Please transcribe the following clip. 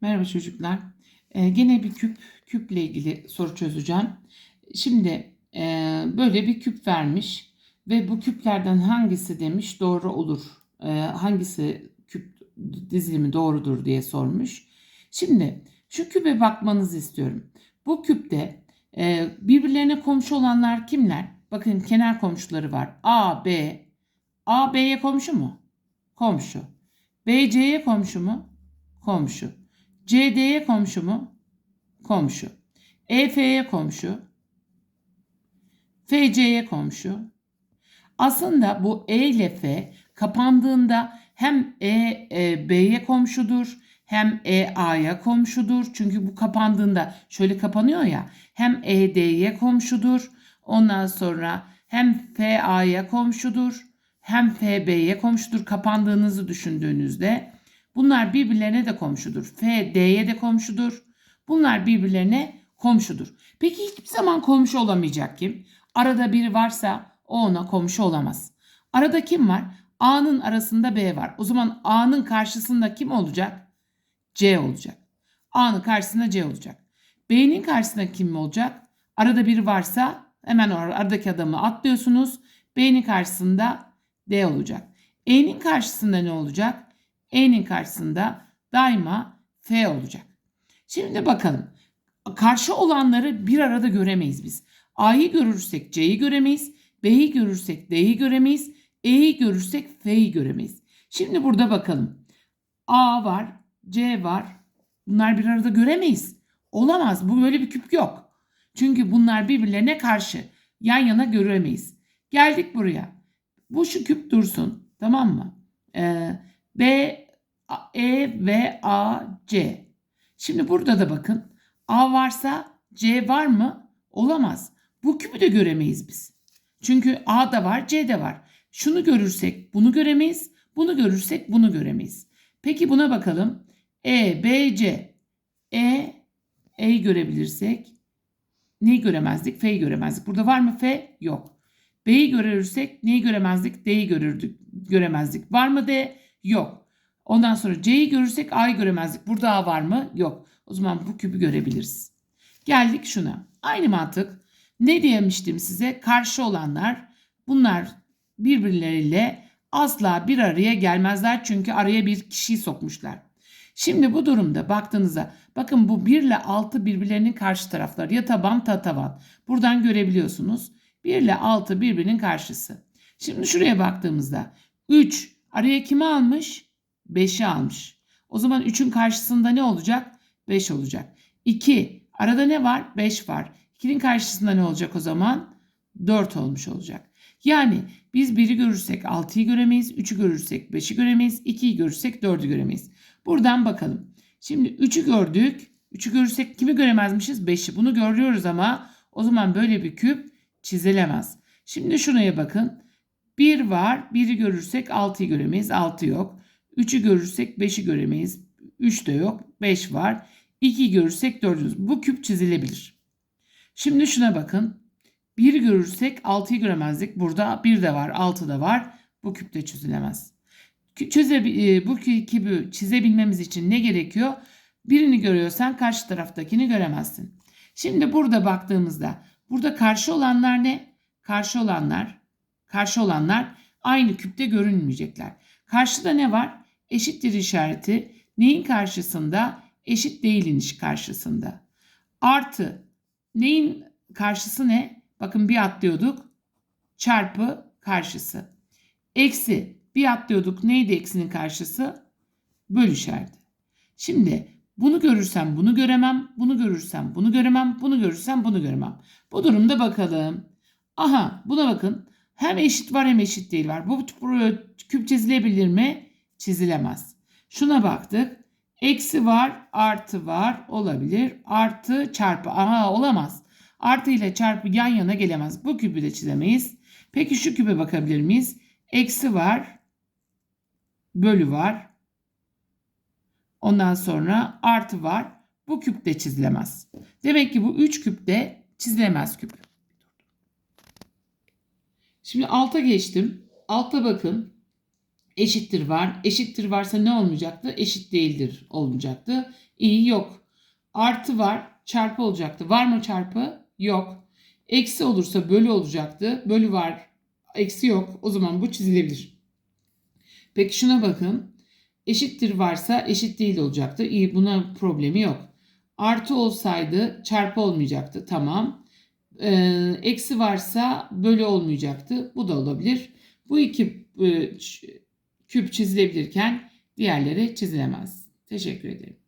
Merhaba çocuklar. Ee, gene bir küp, küple ilgili soru çözeceğim. Şimdi e, böyle bir küp vermiş ve bu küplerden hangisi demiş doğru olur, e, hangisi küp dizilimi doğrudur diye sormuş. Şimdi şu küpe bakmanızı istiyorum. Bu küpte e, birbirlerine komşu olanlar kimler? Bakın kenar komşuları var. A, B. A, B'ye komşu mu? Komşu. B, C'ye komşu mu? Komşu. CD'ye komşu mu? Komşu. EF'ye komşu. FC'ye komşu. Aslında bu E ile F kapandığında hem E, e B'ye komşudur hem E A'ya komşudur. Çünkü bu kapandığında şöyle kapanıyor ya hem E D'ye komşudur. Ondan sonra hem F A'ya komşudur hem F B'ye komşudur kapandığınızı düşündüğünüzde. Bunlar birbirlerine de komşudur. F, D'ye de komşudur. Bunlar birbirlerine komşudur. Peki hiçbir zaman komşu olamayacak kim? Arada biri varsa o ona komşu olamaz. Arada kim var? A'nın arasında B var. O zaman A'nın karşısında kim olacak? C olacak. A'nın karşısında C olacak. B'nin karşısında kim olacak? Arada biri varsa hemen aradaki adamı atlıyorsunuz. B'nin karşısında D olacak. E'nin karşısında ne olacak? E'nin karşısında daima F olacak. Şimdi bakalım. Karşı olanları bir arada göremeyiz biz. A'yı görürsek C'yi göremeyiz. B'yi görürsek D'yi göremeyiz. E'yi görürsek F'yi göremeyiz. Şimdi burada bakalım. A var, C var. Bunlar bir arada göremeyiz. Olamaz. Bu böyle bir küp yok. Çünkü bunlar birbirlerine karşı. Yan yana göremeyiz. Geldik buraya. Bu şu küp dursun. Tamam mı? Ee, B, E ve A, C. Şimdi burada da bakın. A varsa C var mı? Olamaz. Bu küpü de göremeyiz biz. Çünkü A da var, C de var. Şunu görürsek bunu göremeyiz. Bunu görürsek bunu göremeyiz. Peki buna bakalım. E, B, C. E, E'yi görebilirsek neyi göremezdik? F'yi göremezdik. Burada var mı F? Yok. B'yi görürsek neyi göremezdik? D'yi görürdük, göremezdik. Var mı D? Yok. Ondan sonra C'yi görürsek A'yı göremezdik. Burada A var mı? Yok. O zaman bu küpü görebiliriz. Geldik şuna. Aynı mantık. Ne demiştim size? Karşı olanlar bunlar birbirleriyle asla bir araya gelmezler. Çünkü araya bir kişiyi sokmuşlar. Şimdi bu durumda baktığınızda bakın bu 1 ile 6 birbirlerinin karşı tarafları ya taban ta taban. Buradan görebiliyorsunuz. 1 ile 6 birbirinin karşısı. Şimdi şuraya baktığımızda 3 araya kimi almış? 5'i almış. O zaman 3'ün karşısında ne olacak? 5 olacak. 2 arada ne var? 5 var. 2'nin karşısında ne olacak o zaman? 4 olmuş olacak. Yani biz 1'i görürsek 6'yı göremeyiz, 3'ü görürsek 5'i göremeyiz, 2'yi görürsek 4'ü göremeyiz. Buradan bakalım. Şimdi 3'ü gördük. 3'ü görürsek kimi göremezmişiz? 5'i. Bunu görüyoruz ama o zaman böyle bir küp çizilemez. Şimdi şuraya bakın. 1 var. 1'i görürsek 6'yı göremeyiz. 6 yok. 3'ü görürsek 5'i göremeyiz. 3 de yok. 5 var. 2'yi görürsek 4'ümüz. Bu küp çizilebilir. Şimdi şuna bakın. 1'i görürsek 6'yı göremezdik. Burada 1 de var, 6 da var. Bu küp de çizilemez. Çöze, e, bu küpü çizebilmemiz için ne gerekiyor? Birini görüyorsan karşı taraftakini göremezsin. Şimdi burada baktığımızda burada karşı olanlar ne? Karşı olanlar, karşı olanlar aynı küpte görünmeyecekler. Karşıda ne var? Eşittir işareti. Neyin karşısında? Eşit değilin karşısında. Artı neyin karşısı ne? Bakın bir atlıyorduk. Çarpı karşısı. Eksi bir atlıyorduk. Neydi eksinin karşısı? Böl işareti. Şimdi bunu görürsem bunu göremem, bunu görürsem bunu göremem, bunu görürsem bunu göremem. Bu durumda bakalım. Aha buna bakın. Hem eşit var hem eşit değil var. Bu küp çizilebilir mi? Çizilemez. Şuna baktık. Eksi var, artı var olabilir. Artı çarpı. Aha olamaz. Artı ile çarpı yan yana gelemez. Bu küpü de çizemeyiz. Peki şu küpe bakabilir miyiz? Eksi var, bölü var. Ondan sonra artı var. Bu küp de çizilemez. Demek ki bu 3 küp de çizilemez küp. Şimdi alta geçtim. Altta bakın. Eşittir var. Eşittir varsa ne olmayacaktı? Eşit değildir olmayacaktı. İyi yok. Artı var. Çarpı olacaktı. Var mı çarpı? Yok. Eksi olursa bölü olacaktı. Bölü var. Eksi yok. O zaman bu çizilebilir. Peki şuna bakın. Eşittir varsa eşit değil olacaktı. İyi buna problemi yok. Artı olsaydı çarpı olmayacaktı. Tamam. Ee, eksi varsa bölü olmayacaktı. Bu da olabilir. Bu iki e, küp çizilebilirken diğerleri çizilemez. Teşekkür ederim.